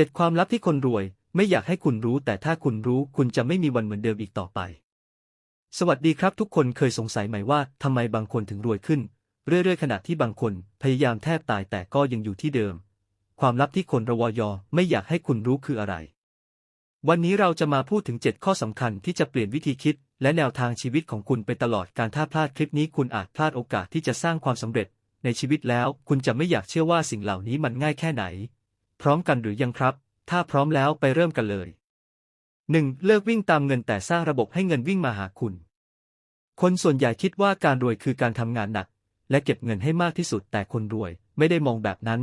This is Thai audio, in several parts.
เจ็ดความลับที่คนรวย ไม่อยากให้คุณรู้ แต่ถ้าคุณรู้ คุณจะไม่มีวันเหมือนเดิมอีกต่อไป สวัสดีครับทุกคนเคยสงสัยไหมว่าทำไมบางคนถึงรวยขึ้น เรื่อยๆ ขณะที่บางคนพยายามแทบตายแต่ก็ยังอยู่ที่เดิม ความลับที่คนระวยอไม่อยากให้คุณรู้คืออะไร วันนี้เราจะมาพูดถึง 7 ข้อสำคัญที่จะเปลี่ยนวิธีคิด และแนวทางชีวิตของคุณไปตลอดการถ้าพลาดคลิปนี้คุณอาจพลาดโอกาสที่จะสร้างความสำเร็จ ในชีวิตแล้ว คุณจะไม่อยากเชื่อว่าสิ่งเหล่านี้มันง่ายแค่ไหน พร้อมกันหรือยังครับ ถ้าพร้อมแล้วไปเริ่มกันเลย 1. เลิกวิ่งตามเงินแต่สร้างระบบให้เงินวิ่งมาหาคุณ คนส่วนใหญ่คิดว่าการรวยคือการทำงานหนัก และเก็บเงินให้มากที่สุดแต่คนรวยไม่ได้มองแบบนั้น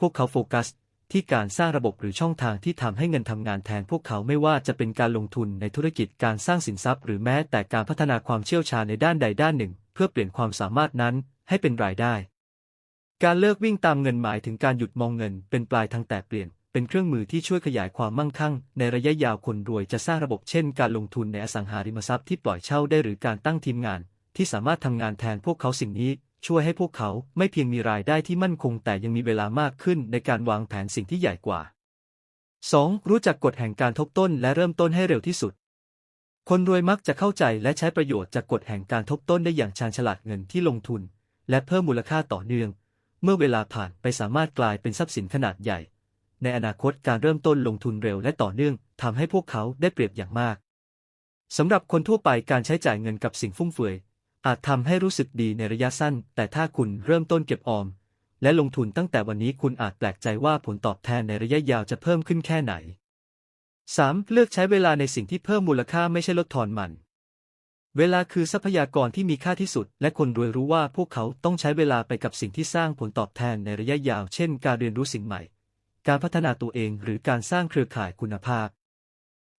พวกเขาโฟกัส ที่การสร้างระบบหรือช่องทางที่ทำให้เงินทำงานแทนพวกเขาไม่ว่าจะเป็นการลงทุนในธุรกิจการสร้างสินทรัพย์ หรือแม้แต่การพัฒนาความเชี่ยวชาญในด้านใดด้านหนึ่ง เพื่อเปลี่ยนความสามารถนั้นให้เป็นรายได้ การเลิกวิ่งตามเงินหมายถึงการหยุดมองเงิน เป็นปลายทางแต่เปลี่ยน เป็นเครื่องมือที่ช่วยขยายความมั่งคั่ง ในระยะยาวคนรวยจะสร้างระบบเช่น การลงทุนในอสังหาริมทรัพย์ที่ปล่อยเช่าได้หรือการตั้งทีมงาน ที่สามารถทำงานแทนพวกเขาสิ่งนี้ ช่วยให้พวกเขาไม่เพียงมีรายได้ที่มั่นคง แต่ยังมีเวลามากขึ้นในการวางแผนสิ่งที่ใหญ่กว่า 2. รู้จักกฎแห่งการทบต้นและเริ่มต้นให้เร็วที่สุดคนรวยมักจะเข้าใจและใช้ประโยชน์จากกฎแห่งการทบต้นได้อย่างชาญฉลาดเงินที่ลงทุน และเพิ่มมูลค่าต่อเนื่อง เมื่อเวลาผ่านไปสามารถกลายเป็นทรัพย์สินขนาดใหญ่ ในอนาคตการเริ่มต้นลงทุนเร็วและต่อเนื่องทำให้พวกเขาได้เปรียบอย่างมากสำหรับคนทั่วไปการใช้จ่ายเงินกับสิ่งฟุ่มเฟือย อาจทำให้รู้สึกดีในระยะสั้น แต่ถ้าคุณเริ่มต้นเก็บออม และลงทุนตั้งแต่วันนี้คุณอาจแปลกใจว่าผลตอบแทนในระยะยาวจะเพิ่มขึ้นแค่ไหน 3. เลือกใช้เวลาในสิ่งที่เพิ่มมูลค่าไม่ใช่ลดทอนมัน เวลาคือทรัพยากรที่มีค่าที่สุด และคนรวยรู้ว่าพวกเขาต้องใช้เวลาไปกับสิ่งที่สร้างผลตอบแทนในระยะยาว เช่น การเรียนรู้สิ่งใหม่ การพัฒนาตัวเองหรือการสร้างเครือข่ายคุณภาพ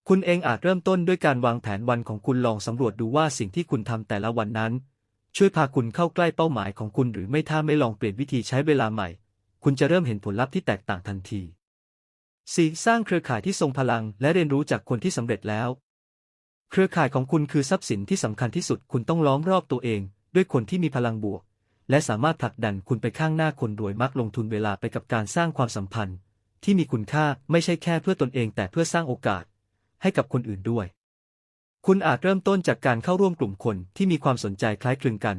คุณเองอาจเริ่มต้นด้วยการวางแผนวันของคุณลองสำรวจดูว่าสิ่งที่คุณทำแต่ละวันนั้น ช่วยพาคุณเข้าใกล้เป้าหมายของคุณหรือไม่ถ้าไม่ลองเปลี่ยนวิธีใช้เวลาใหม่ คุณจะเริ่มเห็นผลลัพธ์ที่แตกต่างทันที 4. สร้างเครือข่ายที่ทรงพลัง และเรียนรู้จากคนที่สำเร็จแล้ว เครือข่ายของคุณคือทรัพย์สินที่สำคัญที่สุดคุณต้องล้อมรอบตัวเอง ด้วยคนที่มีพลังบวก และสามารถผลักดันคุณไปข้างหน้าคนรวยมักลงทุนเวลาไปกับการสร้างความสัมพันธ์ ที่มีคุณค่าไม่ใช่แค่เพื่อตนเองแต่เพื่อสร้างโอกาส ให้กับคนอื่นด้วย คุณอาจเริ่มต้นจากการเข้าร่วมกลุ่มคนที่มีความสนใจคล้ายคลึงกัน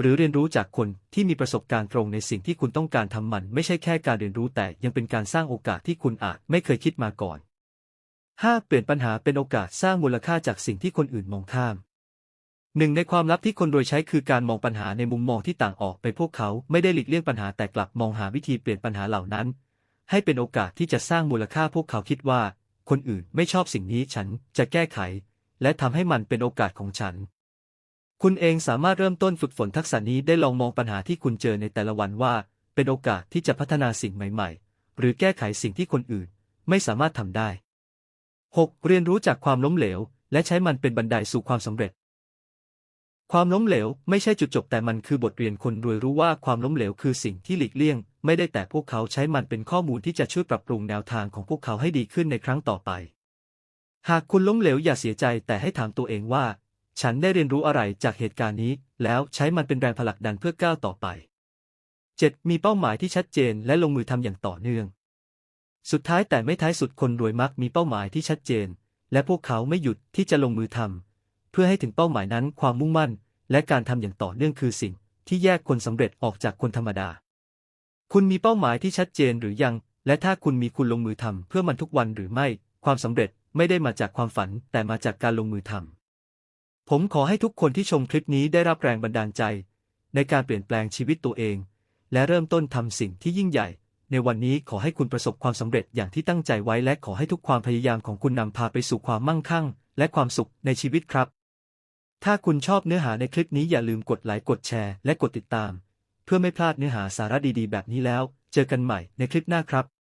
หรือเรียนรู้จากคนที่มีประสบการณ์ตรงในสิ่งที่คุณต้องการทำมัน ไม่ใช่แค่การเรียนรู้แต่ยังเป็นการสร้างโอกาสที่คุณอาจไม่เคยคิดมาก่อน 5. เปลี่ยนปัญหาเป็นโอกาสสร้างมูลค่าจากสิ่งที่คนอื่นมองข้ามหนึ่งในความลับที่คนรวยใช้คือการมองปัญหาในมุมมองที่ต่างออกไปพวกเขาไม่ได้หลีกเลี่ยงปัญหาแต่กลับมองหาวิธีเปลี่ยนปัญหาเหล่านั้น ให้เป็นโอกาสที่จะสร้างมูลค่าพวกเขาคิดว่า คนอื่นไม่ชอบสิ่งนี้ฉันจะแก้ไข และทำให้มันเป็นโอกาสของฉัน คุณเองสามารถเริ่มต้นฝึกฝนทักษะนี้ได้ลองมองปัญหาที่คุณเจอในแต่ละวันว่า เป็นโอกาสที่จะพัฒนาสิ่งใหม่ ๆ หรือแก้ไขสิ่งที่คนอื่น ไม่สามารถทำได้ 6. เรียนรู้จากความล้มเหลว และใช้มันเป็นบันไดสู่ความสำเร็จ ความล้มเหลวไม่ใช่จุดจบแต่มันคือบทเรียนคนรวยรู้ว่าความล้มเหลวคือสิ่งที่หลีกเลี่ยง ไม่ได้แต่พวกเขาใช้มันเป็นข้อมูลที่จะช่วยปรับปรุงแนวทางของพวกเขาให้ดีขึ้นในครั้งต่อไป หากคุณล้มเหลวอย่าเสียใจแต่ให้ถามตัวเองว่า ฉันได้เรียนรู้อะไรจากเหตุการณ์นี้ แล้วใช้มันเป็นแรงผลักดันเพื่อก้าวต่อไป 7. มีเป้าหมายที่ชัดเจนและลงมือทำอย่างต่อเนื่อง สุดท้ายแต่ไม่ท้ายสุดคนรวยมักมีเป้าหมายที่ชัดเจน และพวกเขาไม่หยุดที่จะลงมือทำเพื่อให้ถึงเป้าหมายนั้นความมุ่งมั่น และการทำอย่างต่อเนื่องคือสิ่ง ที่แยกคนสำเร็จออกจากคนธรรมดา คุณมีเป้าหมายที่ชัดเจนหรือยัง และถ้าคุณมีคุณลงมือทำเพื่อมันทุกวันหรือไม่ ความสำเร็จไม่ได้มาจากความฝัน แต่มาจากการลงมือทำผมขอให้ทุกคนที่ชมคลิปนี้ได้รับแรงบันดาลใจ ในการเปลี่ยนแปลงชีวิตตัวเอง และเริ่มต้นทำสิ่งที่ยิ่งใหญ่ ในวันนี้ขอให้คุณประสบความสำเร็จอย่างที่ตั้งใจไว้และขอให้ทุกความพยายามของคุณนำพาไปสู่ความมั่งคั่ง และความสุขในชีวิตครับ ถ้าคุณชอบเนื้อหาในคลิปนี้อย่าลืมกดไลค์กดแชร์และกดติดตาม เพื่อไม่พลาดเนื้อหาสาระดีๆ แบบนี้แล้ว เจอกันใหม่ในคลิปหน้าครับ